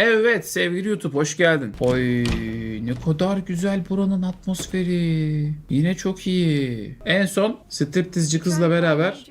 Evet sevgili YouTube hoş geldin. Oy ne kadar güzel buranın atmosferi. Yine çok iyi. En son striptizci kızla beraber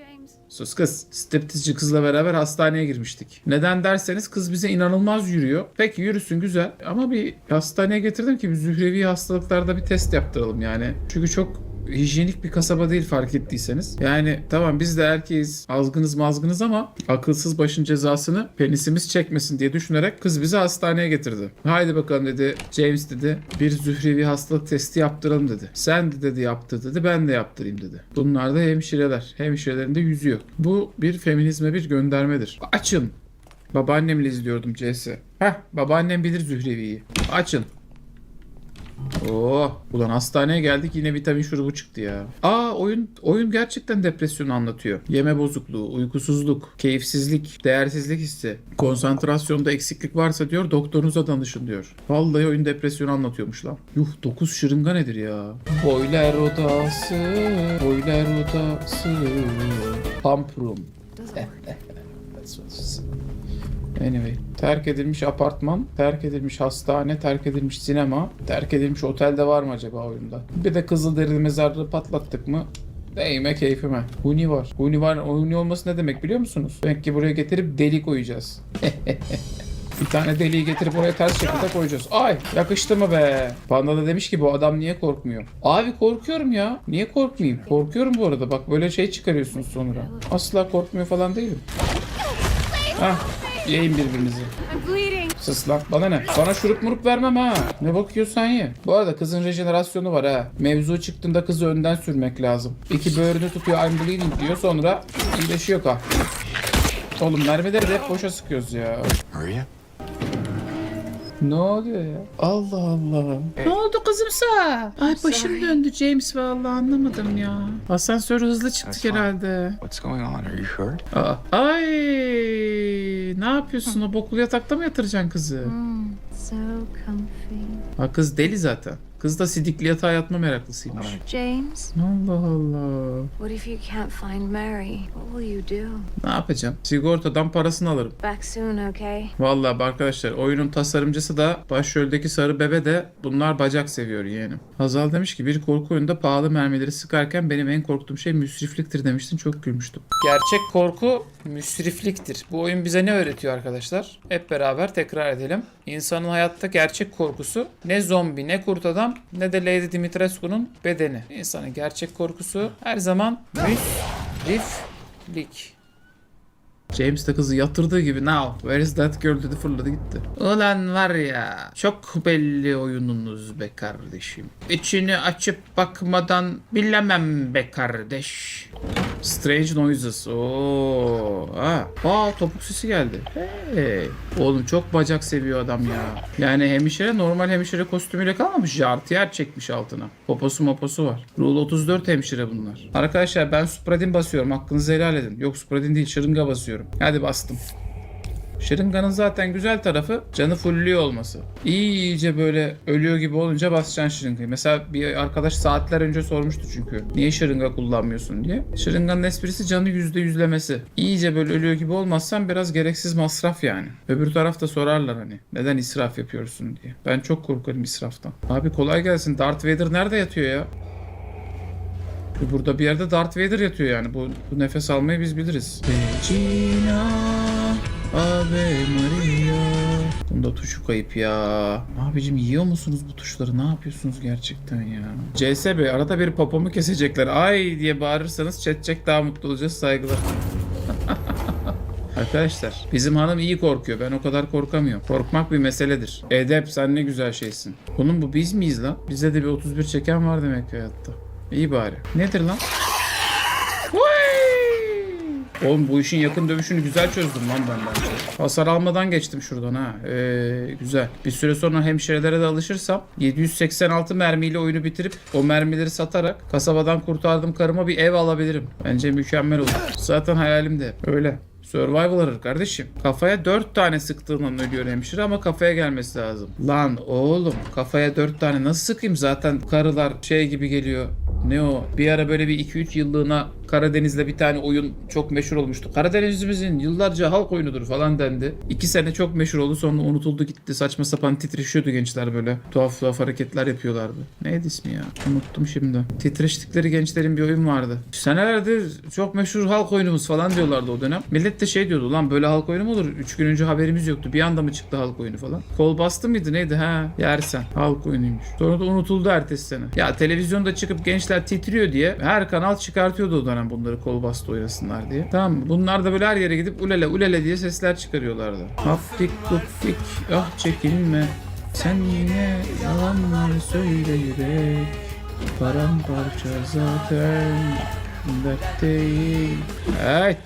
Sus kız. Striptizci kızla beraber hastaneye girmiştik. Neden derseniz kız bize inanılmaz yürüyor. Peki yürüsün güzel. Ama bir hastaneye getirdim ki bir zührevi hastalıklarda bir test yaptıralım yani. Çünkü çok hijyenik bir kasaba değil fark ettiyseniz. Yani tamam biz de erkeğiz, azgınız mazgınız ama akılsız başın cezasını penisimiz çekmesin diye düşünerek kız bizi hastaneye getirdi. Haydi bakalım dedi James dedi bir zührevi hastalık testi yaptıralım dedi. Sen de dedi yaptır dedi ben de yaptırayım dedi. Bunlar da hemşireler. Hemşirelerin de yüzü yok. Bu bir feminizme bir göndermedir. Açın. Babaannemle izliyordum CS. Heh babaannem bilir Zührevi'yi. Açın. Oo, ulan hastaneye geldik yine vitamin şurubu çıktı ya. Aa oyun oyun gerçekten depresyonu anlatıyor. Yeme bozukluğu, uykusuzluk, keyifsizlik, değersizlik hissi, konsantrasyonda eksiklik varsa diyor doktorunuza danışın diyor. Vallahi oyun depresyonu anlatıyormuş lan. Yuh 9 şırınga nedir ya? Boiler odası, boiler odası, pump room. Anyway. Terk edilmiş apartman, terk edilmiş hastane, terk edilmiş sinema, terk edilmiş otel de var mı acaba oyunda? Bir de Kızılderili mezarlığı patlattık mı? Değme keyfime. Huni var. Huni var. Huni olması ne demek biliyor musunuz? Demek ki buraya getirip deli koyacağız. Bir tane deliği getirip oraya ters şekilde koyacağız. Ay yakıştı mı be? Panda da demiş ki bu adam niye korkmuyor? Abi korkuyorum ya. Niye korkmayayım? Korkuyorum bu arada. Bak böyle şey çıkarıyorsunuz sonra. Asla korkmuyor falan değilim. Hah. Yiyin birbirinizi. Sus lan bana ne? Bana şurup murup vermem ha. Ne bakıyorsan ye. Bu arada kızın rejenerasyonu var ha. Mevzu çıktığında kızı önden sürmek lazım. İki böğrünü tutuyor I'm bleeding diyor sonra iyileşiyor ka. Oğlum mermileri de hep boşa sıkıyoruz ya. Maria? Ne oluyor ya? Allah Allah. Ne oldu kızımsa? Ay başım döndü James vallahi anlamadım ya. Asansör hızlı çıktık herhalde. What's going on? Are you sure? Aa, ay ne yapıyorsun? O boklu yatakta mı yatıracaksın kızı? Mm, so comfy. Ha kız deli zaten. Kız da sidikli yatağa yatma meraklısıymış. James, Allah Allah. what if you can't find Mary? What will you do? Ne yapacağım? Sigortadan parasını alırım. Back soon, okay? Vallahi bak arkadaşlar oyunun tasarımcısı da başroldeki sarı bebe de bunlar bacak seviyor yeğenim. Hazal demiş ki bir korku oyununda pahalı mermileri sıkarken benim en korktuğum şey müsrifliktir demiştin çok gülmüştüm. Gerçek korku müsrifliktir. Bu oyun bize ne öğretiyor arkadaşlar? Hep beraber tekrar edelim. İnsanın hayatta gerçek korkusu ne zombi ne kurt adam ne de Lady Dimitrescu'nun bedeni. İnsanın gerçek korkusu her zaman müsriflik. James de kızı yatırdığı gibi now where is that girl dedi fırladı gitti. Ulan var ya çok belli oyununuz be kardeşim. İçini açıp bakmadan bilemem be kardeş. Strange noises. Oo. Ha. Aa topuk sesi geldi. Hey. Oğlum çok bacak seviyor adam ya. Yani hemşire normal hemşire kostümüyle kalmamış. Jartiyer çekmiş altına. Poposu moposu var. Rule 34 hemşire bunlar. Arkadaşlar ben Supradin basıyorum. Hakkınızı helal edin. Yok Supradin değil şırınga basıyorum. Hadi bastım. Şırınganın zaten güzel tarafı canı fullüyor olması. İyice böyle ölüyor gibi olunca basacaksın şırıngayı. Mesela bir arkadaş saatler önce sormuştu çünkü. Niye şırınga kullanmıyorsun diye. Şırınganın esprisi canı yüzde yüzlemesi. İyice böyle ölüyor gibi olmazsan biraz gereksiz masraf yani. Öbür tarafta sorarlar hani. Neden israf yapıyorsun diye. Ben çok korkarım israftan. Abi kolay gelsin. Darth Vader nerede yatıyor ya? Burada bir yerde Darth Vader yatıyor yani. Bu, bu nefes almayı biz biliriz. Regina Ave Maria. Bunda tuşu kayıp ya. Abicim yiyor musunuz bu tuşları? Ne yapıyorsunuz gerçekten ya? CS Bey arada bir popomu kesecekler. Ay diye bağırırsanız chatcek daha mutlu olacağız. Saygılar. Arkadaşlar bizim hanım iyi korkuyor. Ben o kadar korkamıyorum. Korkmak bir meseledir. Edep sen ne güzel şeysin. Bunun bu biz miyiz lan? Bize de bir 31 çeken var demek hayatta. İyi bari. Nedir lan? Oğlum bu işin yakın dövüşünü güzel çözdüm lan ben bence. Hasar almadan geçtim şuradan ha. Ee, güzel. Bir süre sonra hemşirelere de alışırsam 786 mermiyle oyunu bitirip o mermileri satarak kasabadan kurtardığım karıma bir ev alabilirim. Bence mükemmel olur. Zaten hayalim de öyle. Survival kardeşim. Kafaya 4 tane sıktığından ölüyor hemşire ama kafaya gelmesi lazım. Lan oğlum kafaya 4 tane nasıl sıkayım zaten karılar şey gibi geliyor. Ne o? Bir ara böyle bir 2-3 yıllığına Karadeniz'de bir tane oyun çok meşhur olmuştu. Karadeniz'imizin yıllarca halk oyunudur falan dendi. 2 sene çok meşhur oldu sonra unutuldu gitti. Saçma sapan titreşiyordu gençler böyle. Tuhaf tuhaf hareketler yapıyorlardı. Neydi ismi ya? Unuttum şimdi. Titreştikleri gençlerin bir oyun vardı. Senelerdir çok meşhur halk oyunumuz falan diyorlardı o dönem. Millet de şey diyordu lan böyle halk oyunu mu olur? 3 gün önce haberimiz yoktu. Bir anda mı çıktı halk oyunu falan? Kol bastı mıydı neydi ha? Yersen. Halk oyunuymuş. Sonra da unutuldu ertesi sene. Ya televizyonda çıkıp gençler titriyor diye her kanal çıkartıyordu o dönem bunları kol bastı oynasınlar diye. Tamam? Bunlar da böyle her yere gidip ulele ulele diye sesler çıkarıyorlardı. Haftik guftik ah çekinme. Sen yine yalanlar söyle yürek. Paramparça zaten dert değil. Evet.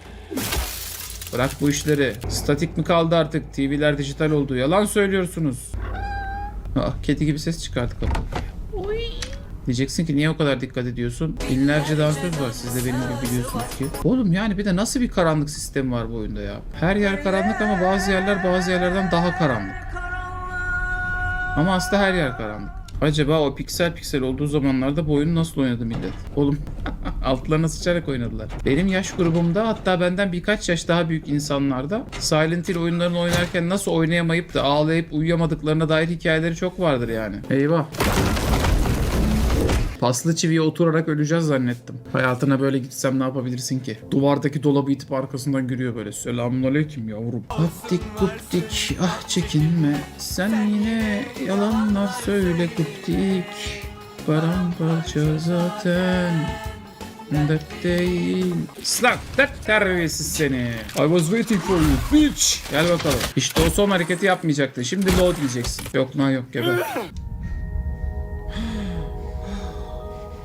Bırak bu işleri. Statik mi kaldı artık? TV'ler dijital oldu. Yalan söylüyorsunuz. Ah, kedi gibi ses çıkardı kapı. Diyeceksin ki niye o kadar dikkat ediyorsun? Binlerce dansöz var siz de benim gibi biliyorsunuz ki. Oğlum yani bir de nasıl bir karanlık sistemi var bu oyunda ya? Her yer karanlık ama bazı yerler bazı yerlerden daha karanlık. Ama aslında her yer karanlık. Acaba o piksel piksel olduğu zamanlarda bu oyunu nasıl oynadı millet? Oğlum altlarına sıçarak oynadılar. Benim yaş grubumda hatta benden birkaç yaş daha büyük insanlarda Silent Hill oyunlarını oynarken nasıl oynayamayıp da ağlayıp uyuyamadıklarına dair hikayeleri çok vardır yani. Eyvah. Paslı çiviye oturarak öleceğiz zannettim. Hayatına böyle gitsem ne yapabilirsin ki? Duvardaki dolabı itip arkasından giriyor böyle. Selamünaleyküm yavrum. Haftik guptik ah çekinme. Sen yine yalanlar söyle guptik. Paramparça zaten. Dert değil. Slak dert terbiyesiz seni. I was waiting for you bitch. Gel bakalım. İşte o son hareketi yapmayacaktı. Şimdi load diyeceksin. Yok lan yok geber.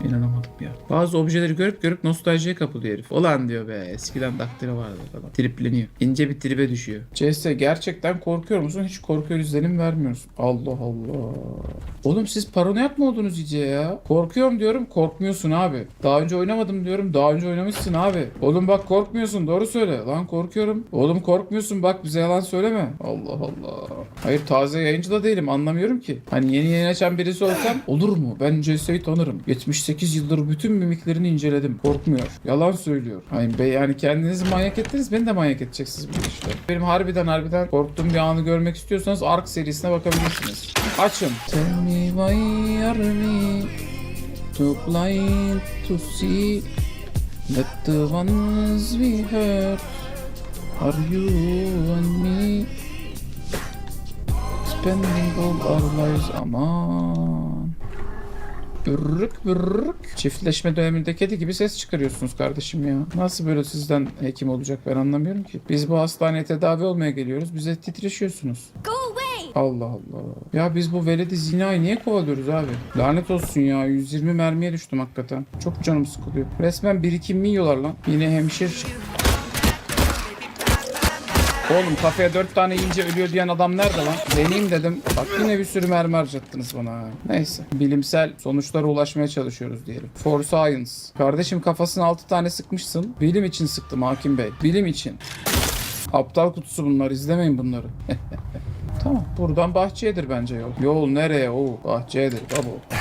et la langue. Ya. Bazı objeleri görüp görüp nostaljiye kapılıyor herif. Olan diyor be eskiden daktilo vardı falan. Tripleniyor. İnce bir tribe düşüyor. CS gerçekten korkuyor musun? Hiç korkuyor izlenim vermiyorsun. Allah Allah. Oğlum siz paranoyak mı oldunuz iyice ya? Korkuyorum diyorum korkmuyorsun abi. Daha önce oynamadım diyorum daha önce oynamışsın abi. Oğlum bak korkmuyorsun doğru söyle. Lan korkuyorum. Oğlum korkmuyorsun bak bize yalan söyleme. Allah Allah. Hayır taze yayıncı da değilim anlamıyorum ki. Hani yeni yayın açan birisi olsam olur mu? Ben CS'yi tanırım. 78 yıldır bütün mimiklerini inceledim. Korkmuyor. Yalan söylüyor. Hayır be yani kendinizi manyak ettiniz beni de manyak edeceksiniz bu işte. Benim harbiden harbiden korktuğum bir anı görmek istiyorsanız Ark serisine bakabilirsiniz. Açın. Tell me why are me too blind to see that the ones we hurt are you and me spending all our lives aman Bürrük bürrük. Çiftleşme döneminde kedi gibi ses çıkarıyorsunuz kardeşim ya. Nasıl böyle sizden hekim olacak ben anlamıyorum ki. Biz bu hastaneye tedavi olmaya geliyoruz. Bize titreşiyorsunuz. Allah Allah. Ya biz bu veledi zinayı niye kovalıyoruz abi? Lanet olsun ya. 120 mermiye düştüm hakikaten. Çok canım sıkılıyor. Resmen birikimimi yiyorlar lan. Yine hemşire çık. Oğlum kafaya dört tane yiyince ölüyor diyen adam nerede lan? Deneyim dedim. Bak yine bir sürü mermi harcattınız bana. Neyse. Bilimsel sonuçlara ulaşmaya çalışıyoruz diyelim. For science. Kardeşim kafasına altı tane sıkmışsın. Bilim için sıktım hakim bey. Bilim için. Aptal kutusu bunlar. izlemeyin bunları. tamam. Buradan bahçeyedir bence yol. Yol nereye? Oo, bahçeyedir baba.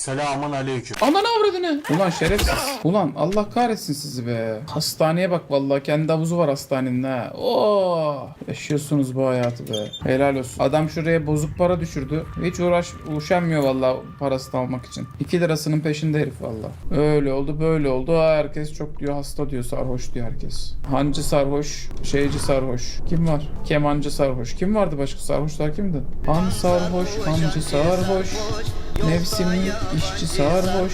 Selamun aleyküm. Anan avradını. Ulan şerefsiz. Ulan Allah kahretsin sizi be. Hastaneye bak vallahi kendi havuzu var hastanenin ha. Oo. Yaşıyorsunuz bu hayatı be. Helal olsun. Adam şuraya bozuk para düşürdü. Hiç uğraş uşanmıyor vallahi parasını almak için. 2 lirasının peşinde herif vallahi. Öyle oldu böyle oldu. Herkes çok diyor hasta diyor sarhoş diyor herkes. Hancı sarhoş, şeyci sarhoş. Kim var? Kemancı sarhoş. Kim vardı başka sarhoşlar kimdi? Han sarhoş, hancı sarhoş. Nefsimi işçi sarhoş.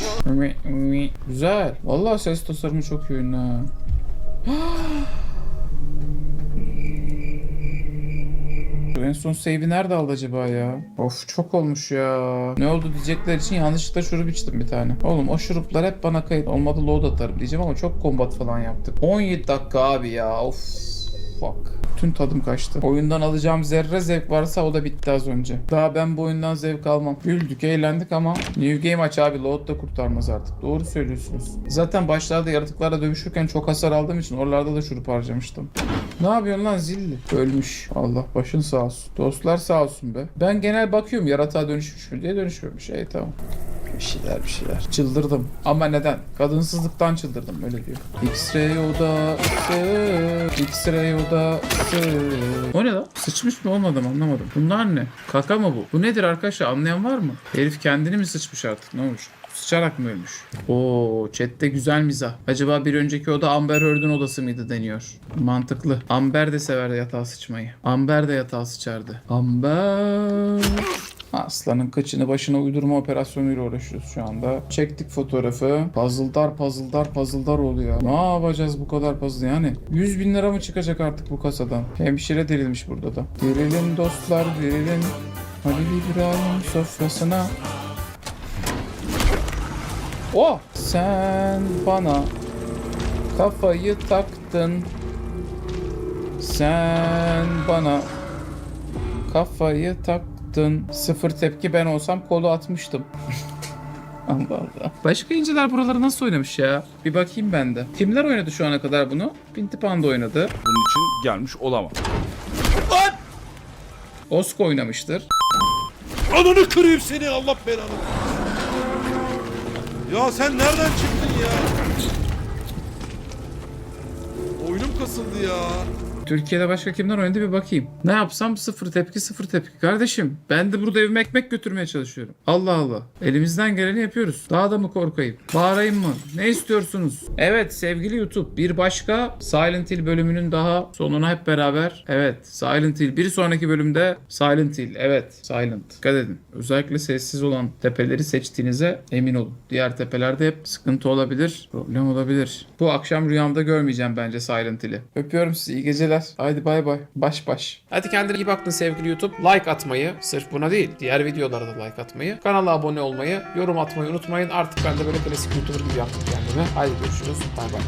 Güzel. Vallahi ses tasarımı çok iyi ha. En son save'i nerede aldı acaba ya? Of çok olmuş ya. Ne oldu diyecekler için yanlışlıkla şurup içtim bir tane. Oğlum o şuruplar hep bana kayıt. Olmadı load atarım diyeceğim ama çok kombat falan yaptık. 17 dakika abi ya. Of. Fuck. Tüm tadım kaçtı. Oyundan alacağım zerre zevk varsa o da bitti az önce. Daha ben bu oyundan zevk almam. Güldük, eğlendik ama New Game aç abi. Load da kurtarmaz artık. Doğru söylüyorsunuz. Zaten başlarda yaratıklarla dövüşürken çok hasar aldığım için oralarda da şurup harcamıştım. Ne yapıyorsun lan zilli? Ölmüş. Allah başın sağ olsun. Dostlar sağ olsun be. Ben genel bakıyorum yaratığa dönüşmüş mü diye dönüşmemiş. İyi tamam. Bir şeyler bir şeyler. Çıldırdım. Ama neden? Kadınsızlıktan çıldırdım öyle diyor. X-ray odası. X-ray odası. O ne lan? Sıçmış mı olmadı mı anlamadım. Bunlar ne? Kaka mı bu? Bu nedir arkadaşlar anlayan var mı? Herif kendini mi sıçmış artık ne olmuş? Sıçarak mı ölmüş? Oo, chatte güzel mizah. Acaba bir önceki oda Amber Heard'ün odası mıydı deniyor. Mantıklı. Amber de sever yatağa sıçmayı. Amber de yatağa sıçardı. Amber. Aslanın kaçını başına uydurma operasyonuyla uğraşıyoruz şu anda. Çektik fotoğrafı. Puzzledar puzzledar puzzledar oluyor. Ne yapacağız bu kadar puzzle yani? 100 bin lira mı çıkacak artık bu kasadan? Hemşire dirilmiş burada da. Dirilin dostlar dirilin. Halil İbrahim sofrasına. Oh! Sen bana kafayı taktın. Sen bana kafayı taktın. Sıfır tepki ben olsam kolu atmıştım. Allah Allah. Başka inciler buraları nasıl oynamış ya? Bir bakayım ben de. Kimler oynadı şu ana kadar bunu? Pinti Panda oynadı. Bunun için gelmiş olamam. Osko oynamıştır. Ananı kırayım seni Allah belanı. Ya sen nereden çıktın ya? Oyunum kasıldı ya. Türkiye'de başka kimler oynadı bir bakayım. Ne yapsam sıfır tepki sıfır tepki. Kardeşim ben de burada evime ekmek götürmeye çalışıyorum. Allah Allah. Elimizden geleni yapıyoruz. Daha da mı korkayım? Bağırayım mı? Ne istiyorsunuz? Evet sevgili YouTube bir başka Silent Hill bölümünün daha sonuna hep beraber. Evet Silent Hill. Bir sonraki bölümde Silent Hill. Evet Silent. Dikkat edin. Özellikle sessiz olan tepeleri seçtiğinize emin olun. Diğer tepelerde hep sıkıntı olabilir. Problem olabilir. Bu akşam rüyamda görmeyeceğim bence Silent Hill'i. Öpüyorum sizi. iyi geceler. Haydi bay bay. Baş baş. Hadi kendine iyi bakın sevgili YouTube. Like atmayı, sırf buna değil, diğer videolara da like atmayı, kanala abone olmayı, yorum atmayı unutmayın. Artık ben de böyle klasik YouTuber gibi yaptım kendime. Haydi görüşürüz. Bay bay.